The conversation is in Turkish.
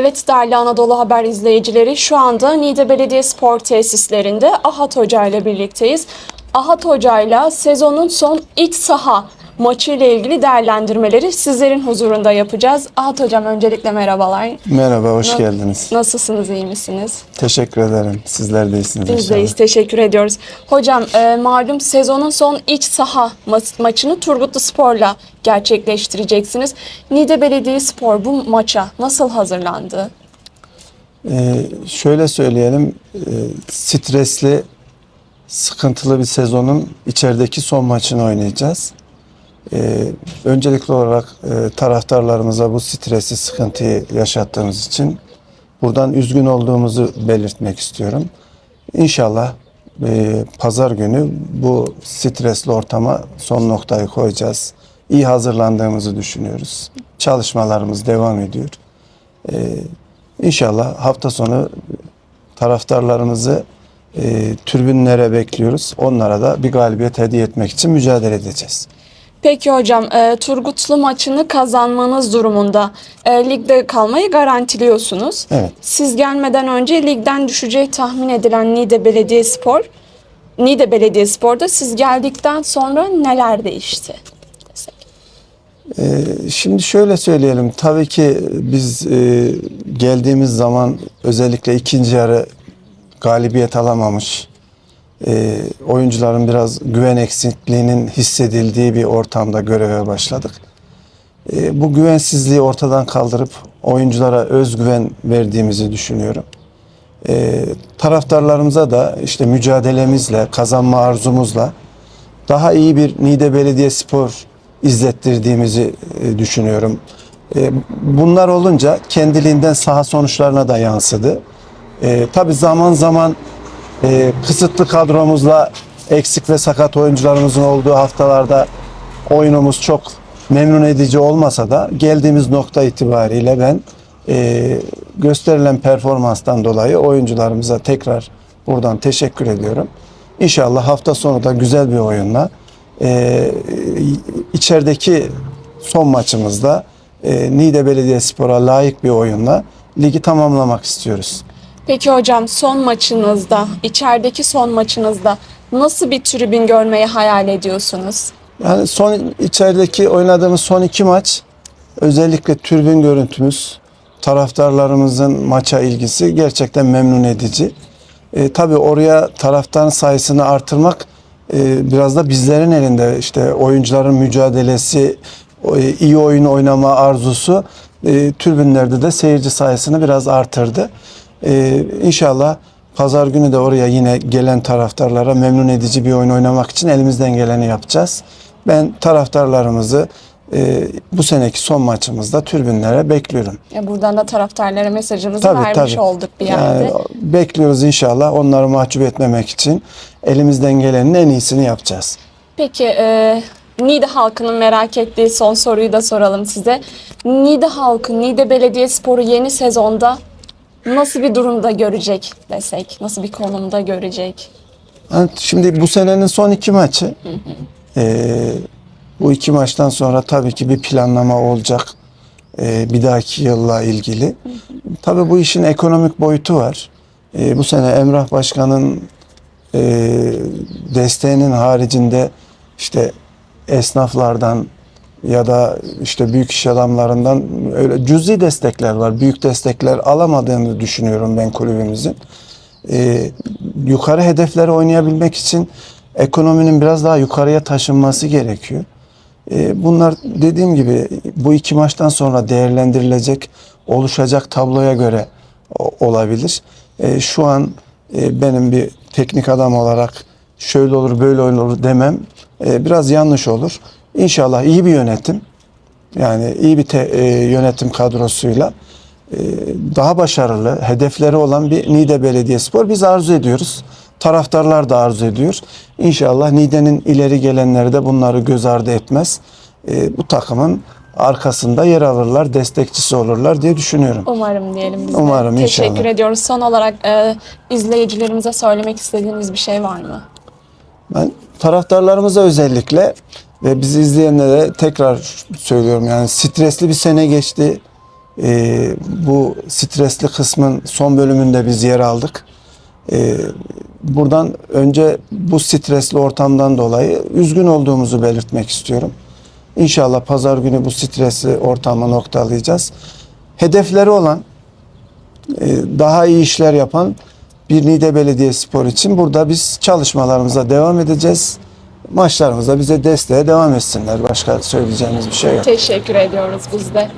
Evet değerli Anadolu Haber izleyicileri şu anda Niğde Belediye Spor Tesislerinde Ahat Hoca ile birlikteyiz. Ahat Hoca ile sezonun son iç saha maçı ile ilgili değerlendirmeleri sizlerin huzurunda yapacağız. Ahat Hocam öncelikle merhabalar. Merhaba, hoş Na- geldiniz. Nasılsınız, iyi misiniz? Teşekkür ederim. Sizler de iyisiniz Biz deyiz, teşekkür ediyoruz. Hocam e, malum sezonun son iç saha ma- maçını Turgutlu Spor'la gerçekleştireceksiniz. Niğde Belediye Spor bu maça nasıl hazırlandı? Ee, şöyle söyleyelim, e, stresli, sıkıntılı bir sezonun içerideki son maçını oynayacağız. Ee, öncelikli olarak e, taraftarlarımıza bu stresi, sıkıntıyı yaşattığımız için buradan üzgün olduğumuzu belirtmek istiyorum. İnşallah e, pazar günü bu stresli ortama son noktayı koyacağız. İyi hazırlandığımızı düşünüyoruz. Çalışmalarımız devam ediyor. Ee, İnşallah hafta sonu taraftarlarımızı e, tribünlere bekliyoruz. Onlara da bir galibiyet hediye etmek için mücadele edeceğiz. Peki hocam e, Turgutlu maçını kazanmanız durumunda e, ligde kalmayı garantiliyorsunuz. Evet. Siz gelmeden önce ligden düşeceği tahmin edilen Niğde Belediyespor, Niğde Belediyespor'da siz geldikten sonra neler değişti? Ee, Şimdi şöyle söyleyelim. Tabii ki biz e, geldiğimiz zaman özellikle ikinci yarı galibiyet alamamış, e, oyuncuların biraz güven eksikliğinin hissedildiği bir ortamda göreve başladık. E, bu güvensizliği ortadan kaldırıp oyunculara özgüven verdiğimizi düşünüyorum. E, taraftarlarımıza da işte mücadelemizle, kazanma arzumuzla daha iyi bir Niğde Belediyespor izlettirdiğimizi e, düşünüyorum. E, bunlar olunca kendiliğinden saha sonuçlarına da yansıdı. E, tabii zaman zaman e, kısıtlı kadromuzla eksik ve sakat oyuncularımızın olduğu haftalarda oyunumuz çok memnun edici olmasa da geldiğimiz nokta itibariyle ben e, gösterilen performanstan dolayı oyuncularımıza tekrar buradan teşekkür ediyorum. İnşallah hafta sonu da güzel bir oyunla e, içerideki son maçımızda e, Niğde Belediyespor'a layık bir oyunla ligi tamamlamak istiyoruz. Peki hocam son maçınızda, içerideki son maçınızda nasıl bir tribün görmeyi hayal ediyorsunuz? Yani son içerideki oynadığımız son iki maç özellikle tribün görüntümüz, taraftarlarımızın maça ilgisi gerçekten memnun edici. E, tabii oraya taraftarın sayısını artırmak e, biraz da bizlerin elinde. İşte oyuncuların mücadelesi, e, iyi oyun oynama arzusu e, tribünlerde de seyirci sayısını biraz artırdı. E, inşallah pazar günü de oraya yine gelen taraftarlara memnun edici bir oyun oynamak için elimizden geleni yapacağız. Ben taraftarlarımızı e, bu seneki son maçımızda tribünlere bekliyorum. Ya buradan da taraftarlara mesajımızı Tabii, vermiş tabii. olduk bir yerde. Yani bekliyoruz inşallah onları mahcup etmemek için elimizden gelenin en iyisini yapacağız. Peki e, Niğde halkının merak ettiği son soruyu da soralım size. Niğde halkı, Niğde Belediyespor'u yeni sezonda nasıl bir durumda görecek desek? Nasıl bir konumda görecek? Yani şimdi bu senenin son iki maçı. Ee, bu iki maçtan sonra tabii ki bir planlama olacak. ee, bir dahaki yılla ilgili. Tabii bu işin ekonomik boyutu var. Ee, bu sene Emrah Başkan'ın e, desteğinin haricinde işte esnaflardan ya da işte büyük iş adamlarından öyle cüzi destekler var. Büyük destekler alamadığını düşünüyorum ben kulübümüzün. Ee, yukarı hedefleri oynayabilmek için ekonominin biraz daha yukarıya taşınması gerekiyor. Ee, bunlar dediğim gibi bu iki maçtan sonra değerlendirilecek, oluşacak tabloya göre olabilir. Ee, şu an e, benim bir teknik adam olarak şöyle olur böyle olur demem e, biraz yanlış olur. İnşallah iyi bir yönetim, yani iyi bir te- e, yönetim kadrosuyla e, daha başarılı, hedefleri olan bir Niğde Belediyespor biz arzu ediyoruz. Taraftarlar da arzu ediyor. İnşallah Niğde'nin ileri gelenleri de bunları göz ardı etmez. E, bu takımın arkasında yer alırlar, destekçisi olurlar diye düşünüyorum. Umarım diyelim biz de. Umarım, Teşekkür inşallah. ediyoruz. Son olarak e, izleyicilerimize söylemek istediğiniz bir şey var mı? Ben taraftarlarımıza özellikle ve bizi izleyenlere tekrar söylüyorum yani stresli bir sene geçti. Ee, bu stresli kısmın son bölümünde biz yer aldık. Ee, buradan önce bu stresli ortamdan dolayı üzgün olduğumuzu belirtmek istiyorum. İnşallah pazar günü bu stresli ortamı noktalayacağız. Hedefleri olan, e, daha iyi işler yapan bir Niğde Belediyespor için burada biz çalışmalarımıza devam edeceğiz. Maçlarımıza bize desteğe devam etsinler. Başka söyleyeceğimiz bir şey yok. Teşekkür ediyoruz biz de.